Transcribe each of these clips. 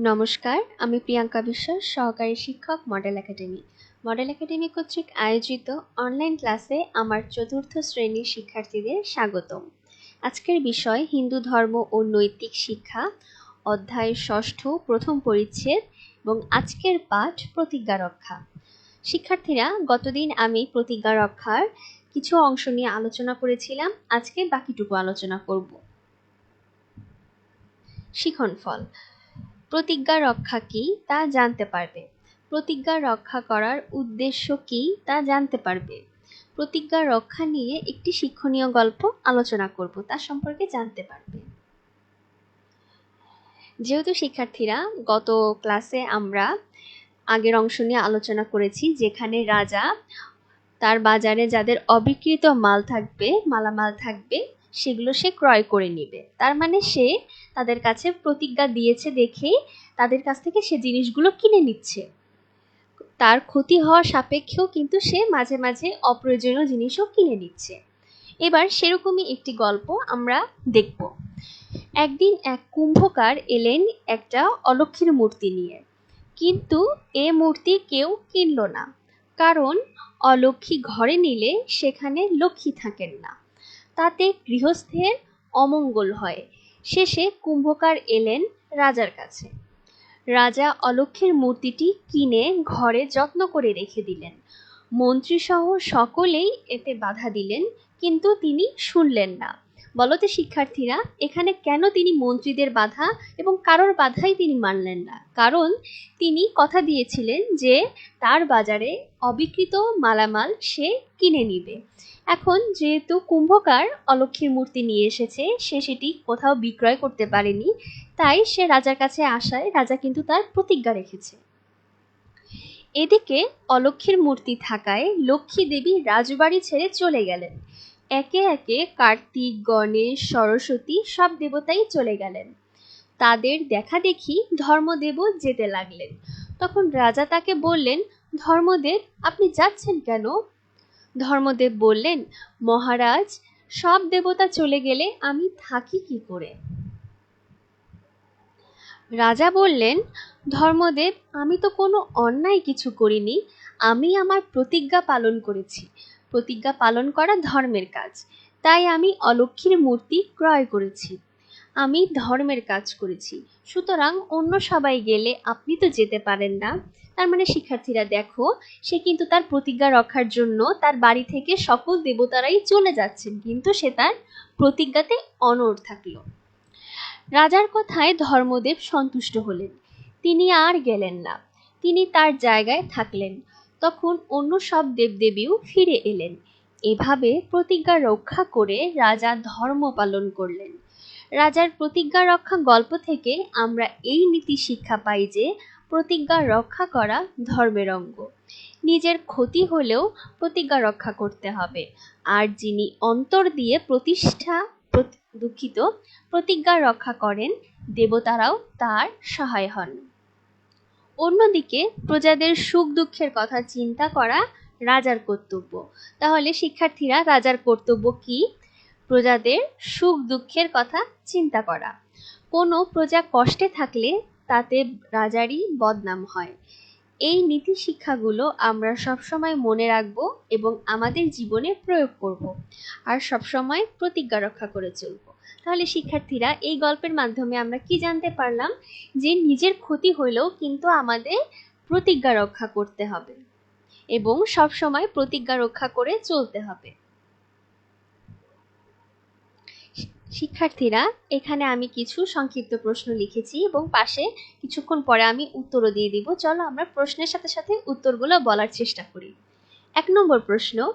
নমস্কার, আমি প্রিয়াঙ্কা বিশ্বাস, সহকারী শিক্ষক মডেল একাডেমি। মডেল একাডেমি কর্তৃক আয়োজিত অনলাইন ক্লাসে আমার চতুর্থ শ্রেণির শিক্ষার্থীদের স্বাগতম। আজকের বিষয়, হিন্দু ধর্ম ও নৈতিক শিক্ষা, অধ্যায় ষষ্ঠ, প্রথম পরিচ্ছেদ এবং আজকের পাঠ প্রতিজ্ঞা রক্ষা। শিক্ষার্থীরা, গতদিন আমি প্রতিজ্ঞা রক্ষার কিছু অংশ নিয়ে আলোচনা করেছিলাম, আজকে বাকিটুকু আলোচনা করব। শিখন ফল প্রতিজ্ঞা রক্ষা কি তা জানতে পারবে। প্রতিজ্ঞা রক্ষা করার উদ্দেশ্য কি তা জানতে পারবে। প্রতিজ্ঞা রক্ষা নিয়ে একটি শিক্ষণীয় গল্প আলোচনা করব, তা সম্পর্কে জানতে পারবে। যেহেতু শিক্ষার্থীরা গত ক্লাসে আমরা আগের অংশ নিয়ে আলোচনা করেছি, যেখানে রাজা তার বাজারে যাদের অবিকৃত মাল থাকবে, মালামাল থাকবে সেগুলো সে ক্রয় করে নিবে। তার মানে সে তাদের কাছে প্রতিজ্ঞা দিয়েছে দেখেই তাদের কাছ থেকে সে জিনিসগুলো কিনে নিচ্ছে। তার ক্ষতি হওয়ার সাপেক্ষেও কিন্তু সে মাঝে মাঝে অপ্রয়োজনীয় জিনিসও কিনে নিচ্ছে। এবার সেরকমই একটি গল্প আমরা দেখব। একদিন এক কুম্ভকার এলেন একটা অলক্ষীর মূর্তি নিয়ে। কিন্তু এ মূর্তি কেউ কিনল না, কারণ অলক্ষী ঘরে নিলে সেখানে লক্ষ্মী থাকেন না। তাতে গৃহস্থের অমঙ্গল হয়। শেষে কুম্ভকার এলেন রাজার কাছে। রাজা অলক্ষের মূর্তিটি কিনে ঘরে যত্ন করে রেখে দিলেন। মন্ত্রীসহ সকলেই এতে বাধা দিলেন, কিন্তু তিনি শুনলেন না। বলতে শিক্ষার্থীরা, এখানে কেন তিনি মন্ত্রীদের বাধা এবং কারোর বাধাই তিনি মানলেন না? কারণ তিনি কথা দিয়েছিলেন যে তার বাজারে অবিকৃত মালামাল সে কিনে নিবে। এখন যেহেতু কুম্ভকার অলক্ষীর মূর্তি নিয়ে এসেছে, সে সেটি কোথাও বিক্রয় করতে পারেনি, তাই সে রাজার কাছে আসায় রাজা কিন্তু তার প্রতিজ্ঞা রেখেছে। এদিকে অলক্ষীর মূর্তি থাকায় লক্ষ্মী দেবী রাজবাড়ি ছেড়ে চলে গেলেন। একে একে কার্তিক, গণেশ, সরস্বতী সব দেবতাই চলে গেলেন। তাদের দেখা দেখি ধর্মদেবও যেতে লাগলেন। তখন রাজা তাকে বললেন, ধর্মদেব, আপনি যাচ্ছেন কেন? ধর্মদেব বললেন, মহারাজ, সব দেবতা চলে গেলে আমি থাকি কি করে? রাজা বললেন, ধর্মদেব, আমি তো কোনো অন্যায় কিছু করিনি। আমি আমার প্রতিজ্ঞা পালন করেছি। প্রতিজ্ঞা পালন করা ধর্মের কাজ। তাই আমি অলক্ষীর মূর্তি ক্রয় করেছি। আমি ধর্মের কাজ করেছি। সুতরাং অন্য সবাই গেলে আপনি তো যেতে পারেন না। তার মানে শিক্ষার্থীরা দেখো, সে কিন্তু তার প্রতিজ্ঞা রক্ষার জন্য তার বাড়ি থেকে সকল দেবতারাই চলে যাচ্ছেন। কিন্তু সে তার প্রতিজ্ঞাতে অনড় থাকল। রাজার কথায় ধর্মদেব সন্তুষ্ট হলেন। তিনি আর গেলেন না। তিনি তার জায়গায় থাকলেন। তখন অন্য সব দেবদেবীও ফিরে এলেন। এভাবে প্রতিজ্ঞা রক্ষা করে রাজা ধর্ম পালন করলেন। রাজার প্রতিজ্ঞা রক্ষা গল্প থেকে আমরা এই নীতি শিক্ষা পাই যে, প্রতিজ্ঞা রক্ষা করা ধর্মের অঙ্গ। নিজের ক্ষতি হলেও প্রতিজ্ঞা রক্ষা করতে হবে। আর যিনি অন্তর দিয়ে প্রতিষ্ঠা দুঃখিত, প্রতিজ্ঞা রক্ষা করেন, দেবতারাও তার সহায় হন। অন্যদিকে প্রজাদের সুখ দুঃখের কথা চিন্তা করা রাজার কর্তব্য। তাহলে শিক্ষার্থীরা রাজার কর্তব্য কি? প্রজাদের সুখ দুঃখের কথা চিন্তা করা। কোনো প্রজা কষ্টে থাকলে তাতে রাজারই বদনাম হয়। এই নীতি শিক্ষাগুলো আমরা সবসময় মনে রাখব এবং আমাদের জীবনে প্রয়োগ করব। আর সবসময় প্রতিজ্ঞা রক্ষা করে চলব। তাহলে শিক্ষার্থীরা এই গল্পের মাধ্যমে আমরা কি জানতে পারলাম? যে নিজের ক্ষতি হলেও কিন্তু আমাদের প্রতিজ্ঞা রক্ষা করতে হবে এবং সবসময় প্রতিজ্ঞা রক্ষা করে চলতে হবে। শিক্ষার্থীরা, এখানে আমি কিছু সংক্ষিপ্ত প্রশ্ন লিখেছি এবং পাশে কিছুক্ষণ পরে আমি উত্তরও দিয়ে দিব। চলো আমরা প্রশ্নের সাথে সাথে উত্তরগুলো বলার চেষ্টা করি। এক নম্বর প্রশ্ন,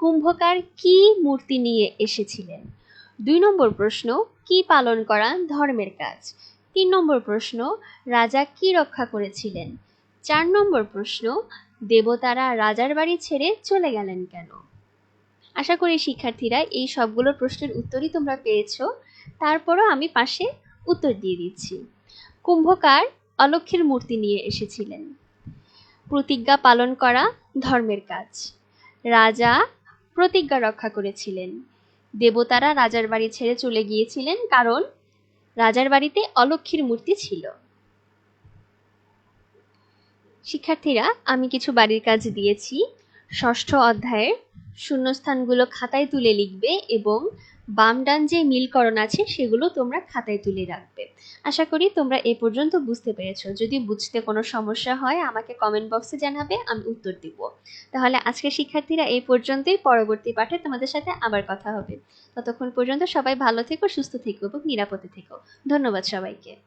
কুম্ভকার কি মূর্তি নিয়ে এসেছিলেন? দুই নম্বর প্রশ্ন, কি পালন করা ধর্মের কাজ? তিন নম্বর প্রশ্ন, রাজা কি রক্ষা করেছিলেন? চার নম্বর প্রশ্ন, দেবতারা রাজার বাড়ি ছেড়ে চলে গেলেন কেন? আশা করি শিক্ষার্থীরা এই সবগুলো প্রশ্নের উত্তরই তোমরা পেয়েছ। তারপরও আমি পাশে উত্তর দিয়ে দিচ্ছি। কুম্ভকার অলক্ষের মূর্তি নিয়ে এসেছিলেন। প্রতিজ্ঞা পালন করা ধর্মের কাজ। রাজা প্রতিজ্ঞা রক্ষা করেছিলেন। দেবতারা রাজার বাড়ি ছেড়ে চলে গিয়েছিলেন কারণ রাজার বাড়িতে অলক্ষীর মূর্তি ছিল। শিক্ষার্থীরা, আমি কিছু বাড়ির কাজ দিয়েছি। ষষ্ঠ অধ্যায়ের শূন্যস্থানগুলো খাতায় তুলে লিখবে এবং বাম ডান যে মিলকরণ আছে, সেগুলো তোমরা খাতায় তুলে রাখবে। আশা করি তোমরা এ পর্যন্ত বুঝতে পেরেছ। যদি বুঝতে কোনো সমস্যা হয়, আমাকে কমেন্ট বক্সে জানাবে, আমি উত্তর দিব। তাহলে আজকে শিক্ষার্থীরা এই পর্যন্তই। পরবর্তী পাঠে তোমাদের সাথে আবার কথা হবে। ততক্ষণ পর্যন্ত সবাই ভালো থেকো, সুস্থ থেকো এবং নিরাপদে থেকো। ধন্যবাদ সবাইকে।